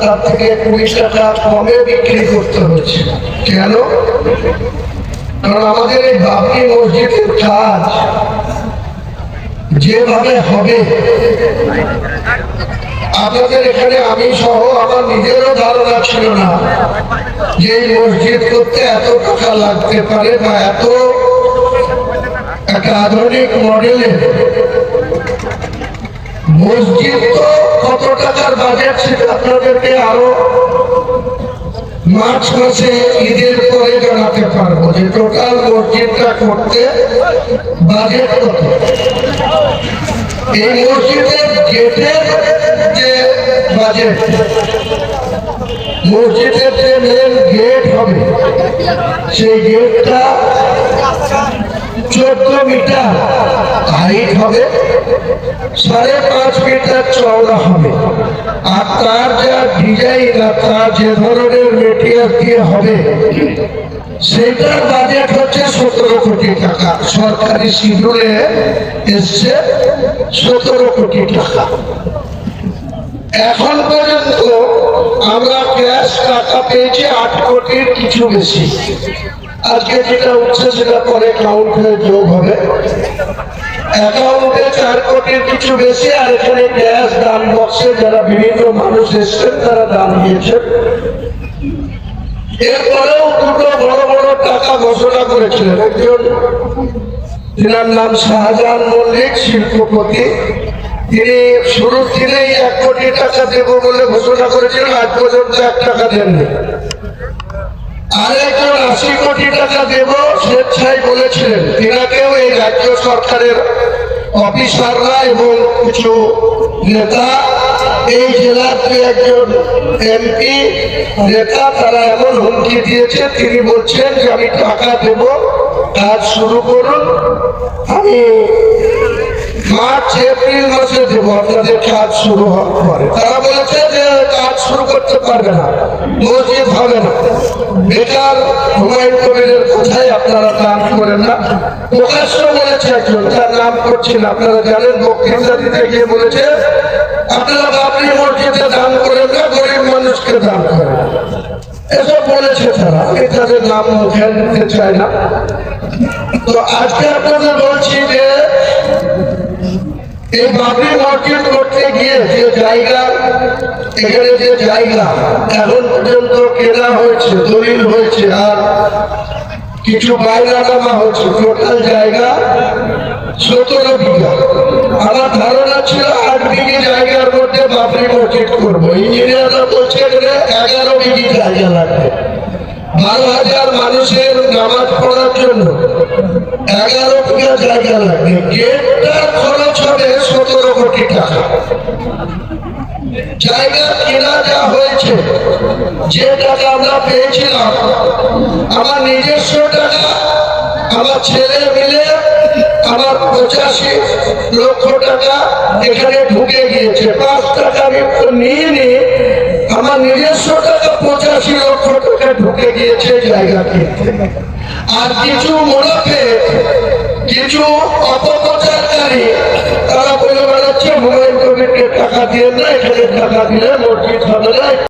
তার থেকে কুড়ি টাকা বিক্রি করতে হচ্ছে কেন কারণ আমাদের এই মসজিদের যেভাবে হবে আপনাদের এখানে আমি সহ আমার নিজেরও ধারণা ছিল না যে এই মসজিদ করতে এত টাকা লাগতে পারে বা এত একটা আধুনিক মডেলের মসজিদ তো কত টাকার বাজেট সেটা আপনাদেরকে আরও মার্চ মাসে, ঈদের পরে জানাতে পারব যে টোটাল মসজিদটা করতে বাজেট কত। এই মসজিদের গেটের যে বাজেট মসজিদের যে মেন গেট হবে, সেই গেটটা চোদ্দ মিটার। হাইট হবে সাড়ে পাঁচ মিটার চওড়া হবে। আর তার যা ডিজাইন আর তার যে ধরনের মেটেরিয়াল দিয়ে হবে, সেটার বাজেট হচ্ছে সতেরো কোটি টাকা। সরকারি শিডিউলে এসছে সতেরো কোটি টাকা। এখন পর্যন্ত আমরা ক্যাশ টাকা পেয়েছি আট কোটির কিছু বেশি। আজকে যেটা উঠছে সেটা পরে কাউন্ট যোগ হবে। চার কোটির কিছু বেশি, আর এখানে বক্সে যারা বিভিন্ন মানুষ তারা দিয়েছেন। এরপরেও দুটো বড় বড় টাকা ঘোষণা করেছিলেন নাম শাহজাহান মল্লিক, শিল্পপতি। তিনি শুরুর দিনেই এক কোটি টাকা দেব বলে ঘোষণা করেছিলেন, আজ পর্যন্ত এক টাকা দেননি। আশি কোটি টাকা বলেছিলেন। এই রাজ্য সরকারের এবং কিছু নেতা, এই নেতা তারা এমন হুমকি দিয়েছে, তিনি বলছেন যে আমি টাকা দেব, কাজ শুরু করুন। আমি মার্চ, এপ্রিল মাসে দেবো আপনাদের কাজ শুরু হওয়ার পরে তারা বলেছে যে কাজ শুরু করতে পারবে না, মসজিদ হবে না। বেকার হুমায়ুন কবিরের কথাই আপনারা দান করেন না। প্রকাশ্য বলেছে একজন, তার নাম করছি না, আপনারা জানেন বক্তৃতা দিতে গিয়ে বলেছে, আপনারা বাবরি মসজিদে দান করেন না, গরিব মানুষকে দান করেন। এসব বলেছে তারা আমি তাদের নাম মুখে নিতে চাই না। তো আজকে আপনাদের বলছি যে এই বাবরি মসজিদ করতে গিয়ে যে জায়গা, এখানে যে জায়গা, এখন পর্যন্ত কেনা হয়েছে, দলিল হয়েছে, আর কিছু বাইনা নামা হয়েছে, টোটাল জায়গা সতেরো বিঘা। আমার ধারণা ছিল আট বিঘি জায়গার মধ্যে বাবরি মসজিদ করব। ইঞ্জিনিয়াররা বলছে এখানে এগারো বিঘি জায়গা লাগবে। বারো হাজার মানুষের নামাজ পড়ার জন্য এগারো বিঘা জায়গা লাগবে। গেটটার খরচ জায়গা কেনা যা হয়েছে, যে টাকা আমরা পেয়েছিলাম, আমার নিজস্ব টাকা, আমার ছেলে মিলে আমার পঁচাশি লক্ষ টাকা এখানে ঢুকে গিয়েছে। পাঁচ টাকা আমি নিয়ে নিয়ে আমার নিজস্ব টাকা পঁচাশি লক্ষ টাকা ঢুকে গিয়েছে জায়গা আর কিছু মুনাফে, কিছু অপপ্রচারকারী কবিরকে টাকা দিয়ে না এখানে টাকা দিলে মসজিদ হবে না